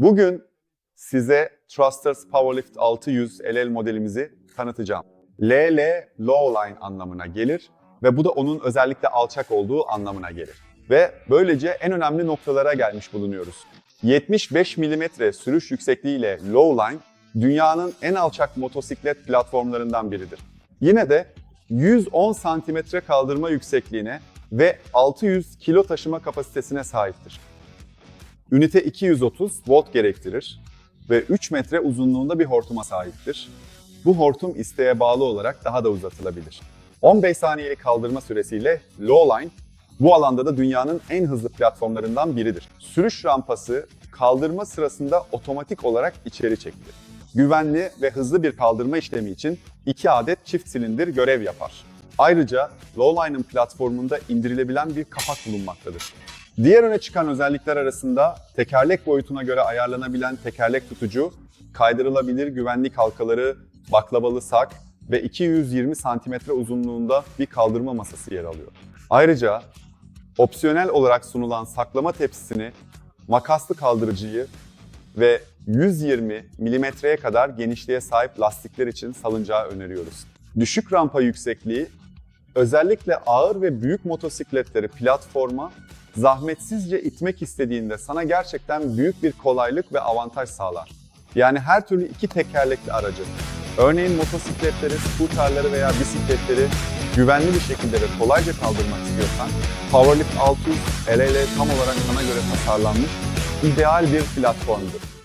Bugün size Thrusters Powerlift 600 LL modelimizi tanıtacağım. LL low line anlamına gelir ve bu da onun özellikle alçak olduğu anlamına gelir. Ve böylece en önemli noktalara gelmiş bulunuyoruz. 75 mm sürüş yüksekliğiyle low line dünyanın en alçak motosiklet platformlarından biridir. Yine de 110 santimetre kaldırma yüksekliğine ve 600 kilo taşıma kapasitesine sahiptir. Ünite 230 volt gerektirir ve 3 metre uzunluğunda bir hortuma sahiptir. Bu hortum isteğe bağlı olarak daha da uzatılabilir. 15 saniyelik kaldırma süresiyle Lowline bu alanda da dünyanın en hızlı platformlarından biridir. Sürüş rampası kaldırma sırasında otomatik olarak içeri çekilir. Güvenli ve hızlı bir kaldırma işlemi için 2 adet çift silindir görev yapar. Ayrıca Lowline'ın platformunda indirilebilen bir kapak bulunmaktadır. Diğer öne çıkan özellikler arasında tekerlek boyutuna göre ayarlanabilen tekerlek tutucu, kaydırılabilir güvenlik halkaları, baklavalı sak ve 220 santimetre uzunluğunda bir kaldırma masası yer alıyor. Ayrıca opsiyonel olarak sunulan saklama tepsisini, makaslı kaldırıcıyı ve 120 milimetreye kadar genişliğe sahip lastikler için salıncağı öneriyoruz. Düşük rampa yüksekliği özellikle ağır ve büyük motosikletleri platforma zahmetsizce itmek istediğinde sana gerçekten büyük bir kolaylık ve avantaj sağlar. Yani her türlü iki tekerlekli aracı, örneğin motosikletleri, skuterleri veya bisikletleri güvenli bir şekilde ve kolayca kaldırmak istiyorsan, Powerlift 600 LL tam olarak sana göre tasarlanmış ideal bir platformdur.